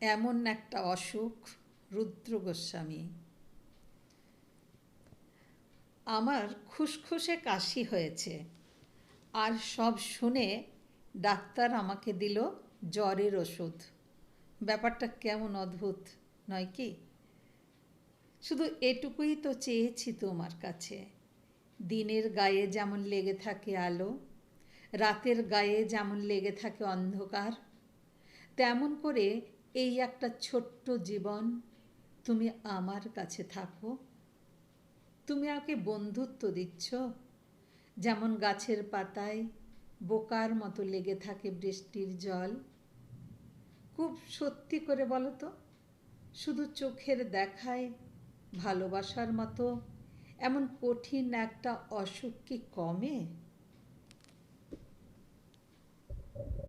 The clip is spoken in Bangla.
এমন একটা অসুখ, রুদ্র গোস্বামী। আমার খুসখুসে কাশি হয়েছে। আর সব শুনে ডাক্তার আমাকে দিল জ্বরের ওষুধ। ব্যাপারটা কেমন অদ্ভুত, নয় কি? শুধু এটুকুই তো চেয়েছি তোমার কাছে। দিনের গায়ে যেমন লেগে থাকে আলো, রাতের গায়ে যেমন লেগে থাকে অন্ধকার, তেমন করে এই একটা ছোট্ট জীবন তুমি আমার কাছে থাকো। তুমি আমাকে বন্ধুত্ব দিচ্ছ। যেমন গাছের পাতায় বোকার মতো লেগে থাকে বৃষ্টির জল। খুব সত্যি করে বলো তো, শুধু চোখের দেখায় ভালোবাসার মতো এমন কঠিন একটা অসুখ কি কমে?